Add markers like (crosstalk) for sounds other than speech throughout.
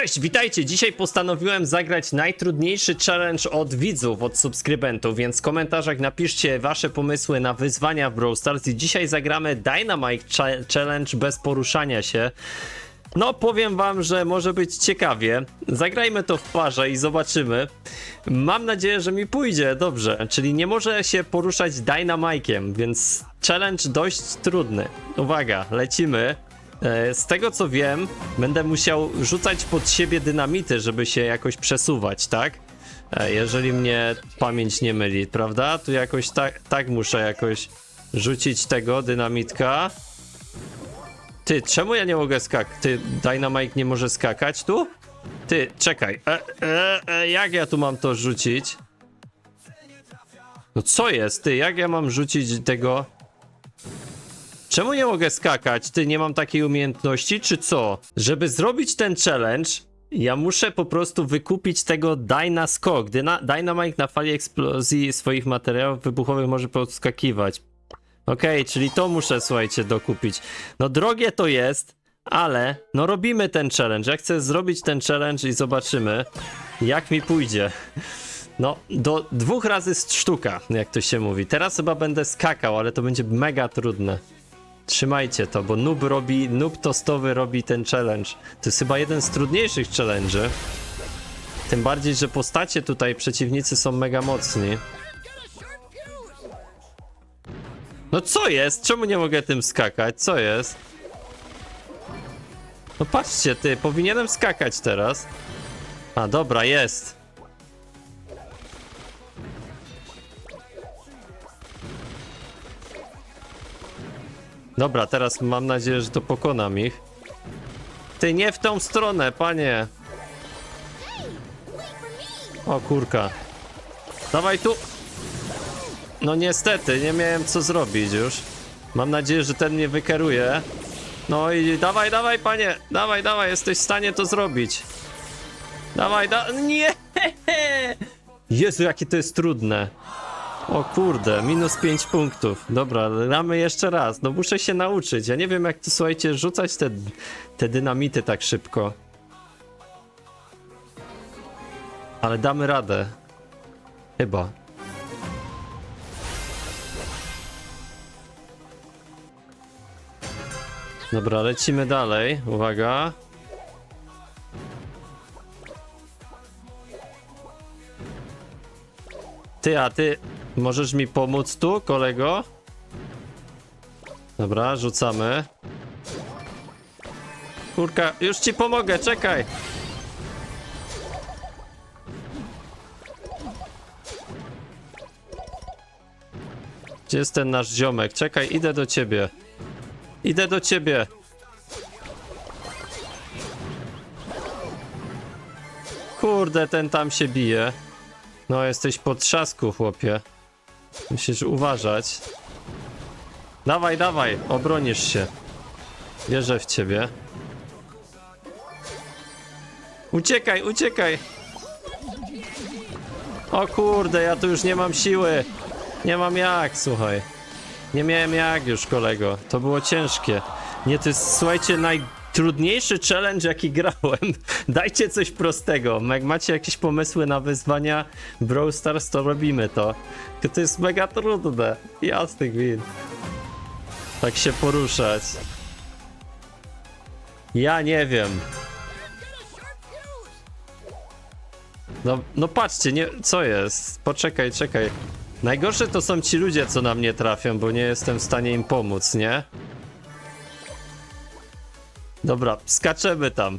Cześć, witajcie! Dzisiaj postanowiłem zagrać najtrudniejszy challenge od widzów, od subskrybentów, więc w komentarzach napiszcie wasze pomysły na wyzwania w Brawl Stars i dzisiaj zagramy Dynamite Ch- Challenge bez poruszania się. No, powiem wam, że może być ciekawie. Zagrajmy to w parze i zobaczymy. Mam nadzieję, że mi pójdzie dobrze, czyli nie może się poruszać Dynamike'iem, więc challenge dość trudny. Uwaga, lecimy. E, Z tego co wiem, będę musiał rzucać pod siebie dynamity, żeby się jakoś przesuwać, tak? E, Jeżeli mnie pamięć nie myli, prawda? Tu jakoś tak, tak muszę jakoś rzucić tego dynamitka. Ty, czemu ja nie mogę skakać? Ty, Dynamite nie może skakać tu? Ty, czekaj. E, e, e, jak ja tu mam to rzucić? No co jest, ty? Jak ja mam rzucić tego? Czemu nie mogę skakać? Ty, nie mam takiej umiejętności, czy co? Żeby zrobić ten challenge, ja muszę po prostu wykupić tego Dyna Skok. Dyna, Dynamite na fali eksplozji swoich materiałów wybuchowych może podskakiwać. Okej, czyli to muszę, słuchajcie, dokupić. No drogie to jest, ale no robimy ten challenge. Ja chcę zrobić ten challenge i zobaczymy, jak mi pójdzie. No, do dwóch razy sztuka, jak to się mówi. Teraz chyba będę skakał, ale to będzie mega trudne. Trzymajcie to, bo noob robi, noob tostowy robi ten challenge. To jest chyba jeden z trudniejszych challenge'y. Tym bardziej, że postacie tutaj przeciwnicy są mega mocni. No co jest? Czemu nie mogę tym skakać? Co jest? No patrzcie, ty, powinienem skakać teraz. A, dobra, jest. Dobra, teraz mam nadzieję, że to pokonam ich. Ty, nie w tą stronę, panie. O kurka. Dawaj tu. No niestety, nie miałem co zrobić już. Mam nadzieję, że ten mnie wykeruje. No i dawaj, dawaj, panie. Dawaj, dawaj, jesteś w stanie to zrobić. Dawaj, da... Nie! (laughs) Jezu, jakie to jest trudne. O kurde, minus 5 punktów. Dobra, gramy jeszcze raz. No muszę się nauczyć. Ja nie wiem, jak to, słuchajcie, rzucać te, te dynamity tak szybko. Ale damy radę. Chyba. Dobra, lecimy dalej. Uwaga. Ty, a ty możesz mi pomóc tu, kolego? Dobra, rzucamy. Kurka, już ci pomogę, czekaj. Gdzie jest ten nasz ziomek? Czekaj, idę do ciebie. Idę do ciebie. Kurde, ten tam się bije. No, jesteś po trzasku, chłopie. Musisz uważać. Dawaj, dawaj, obronisz się. Wierzę w ciebie. Uciekaj, uciekaj! O kurde, ja tu już nie mam siły. Nie mam jak, słuchaj. Nie miałem jak już, kolego. To było ciężkie. Nie, to jest, słuchajcie, najtrudniejszy challenge, jaki grałem. (laughs) Dajcie coś prostego. Jak macie jakieś pomysły na wyzwania Brawl Stars, to robimy to. To jest mega trudne. Jasny gwint. Tak się poruszać. Ja nie wiem. No, no patrzcie, nie, co jest? Poczekaj, czekaj. Najgorsze to są ci ludzie, co na mnie trafią, bo nie jestem w stanie im pomóc, nie? Dobra, skaczemy tam.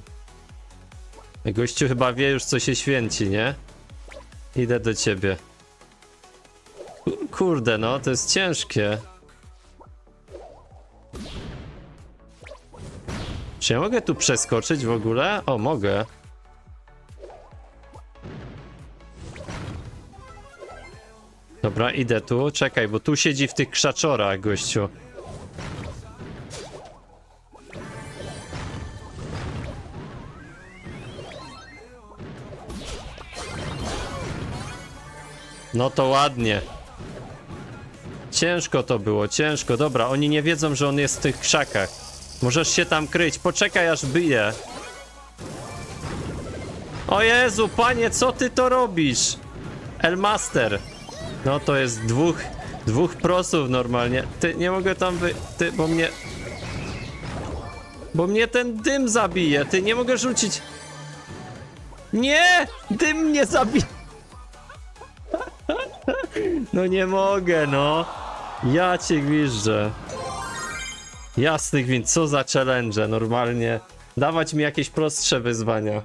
Gościu chyba wie już, co się święci, nie? Idę do ciebie. Ku- Kurde, no, to jest ciężkie. Czy ja mogę tu przeskoczyć w ogóle? O, mogę. Dobra, idę tu. Czekaj, bo tu siedzi w tych krzaczorach, gościu. No to ładnie. Ciężko to było, ciężko. Dobra, oni nie wiedzą, że on jest w tych krzakach. Możesz się tam kryć. Poczekaj, aż bije. O Jezu, panie, co ty to robisz? Elmaster. No to jest dwóch, dwóch prosów normalnie. Ty, nie mogę tam wy... Ty, bo mnie... Bo mnie ten dym zabije, ty, nie mogę rzucić. Nie! Dym mnie zabije. No nie mogę, no. Ja cię gwiżdżę. Jasny gwint, co za challenge, normalnie. Dawać mi jakieś prostsze wyzwania.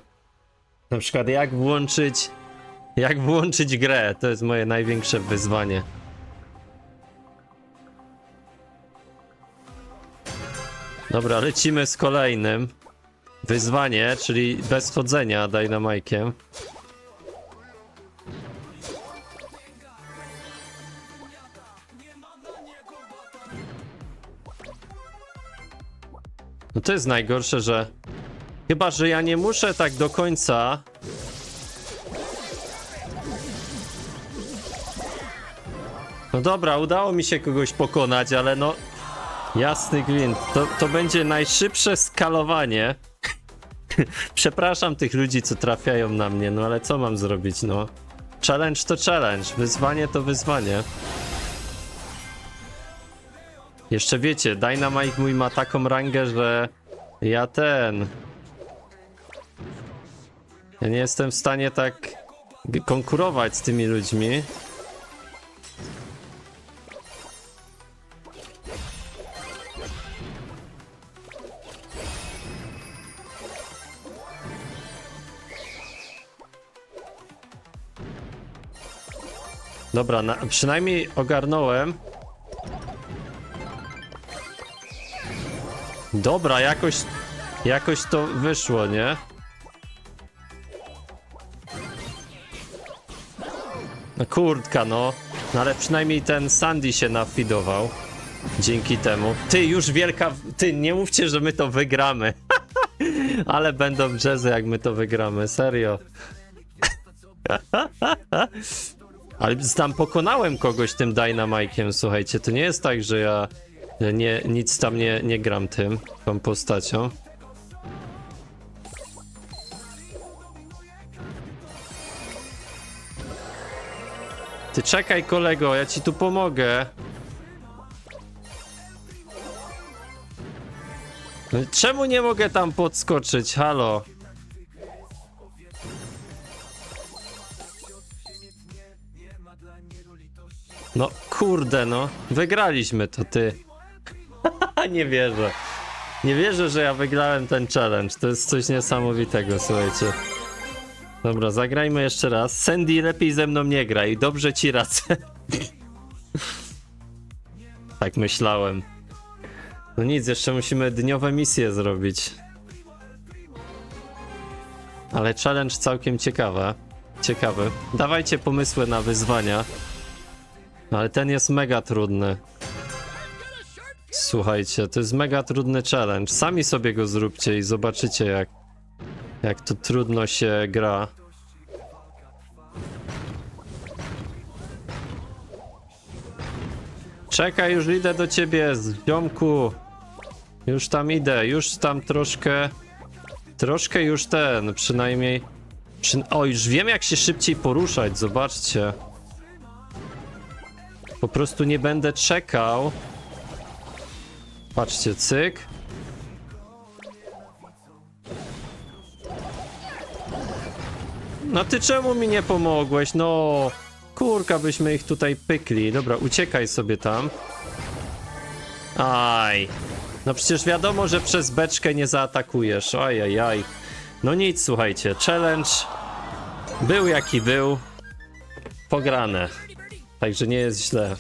Na przykład jak włączyć... Jak włączyć grę, to jest moje największe wyzwanie. Dobra, lecimy z kolejnym. Wyzwanie, czyli bez chodzenia Dynamike'iem. No to jest najgorsze, że... Chyba, że ja nie muszę tak do końca... No dobra, udało mi się kogoś pokonać, ale no... Jasny gwint, to, to będzie najszybsze skalowanie. (laughs) Przepraszam tych ludzi, co trafiają na mnie, no ale co mam zrobić, no? Challenge to challenge, wyzwanie to wyzwanie. Jeszcze wiecie, Dynamite mój ma taką rangę, że ja ten... Ja nie jestem w stanie tak konkurować z tymi ludźmi. Dobra, na, przynajmniej ogarnąłem. Dobra, jakoś, jakoś to wyszło, nie? No kurtka, no. No ale przynajmniej ten Sandy się nafidował. Dzięki temu. Ty, już wielka... Ty, nie mówcie, że my to wygramy. (laughs) ale będą jazzy, jak my to wygramy. Serio. (laughs) Ale tam pokonałem kogoś tym Dynamike'iem, słuchajcie. To nie jest tak, że ja nie, nic tam nie, nie gram tym, tą postacią. Ty czekaj kolego, ja ci tu pomogę. No, Czemu nie mogę tam podskoczyć? Halo. No kurde no, wygraliśmy to ty. Nie wierzę. Nie wierzę, że ja wygrałem ten challenge. To jest coś niesamowitego, słuchajcie. Dobra, zagrajmy jeszcze raz. Sandy, lepiej ze mną nie graj. Dobrze ci radzę. (laughs) tak myślałem. No nic, jeszcze musimy dniowe misje zrobić. Ale challenge całkiem ciekawe. Ciekawy. Dawajcie pomysły na wyzwania. No ale ten jest mega trudny. Słuchajcie, to jest mega trudny challenge. Sami sobie go zróbcie i zobaczycie jak, jak to trudno się gra. Czekaj, już idę do ciebie, ziomku. Już tam idę, już tam troszkę... Troszkę już ten, przynajmniej... Przy... O, już wiem jak się szybciej poruszać, zobaczcie. Po prostu nie będę czekał. Patrzcie, cyk. No ty czemu mi nie pomogłeś? No, kurka, byśmy ich tutaj pykli. Dobra, uciekaj sobie tam. Aj. No przecież wiadomo, że przez beczkę nie zaatakujesz. Ajajaj. No nic, słuchajcie, challenge był jaki był. Pograne. Także nie jest źle.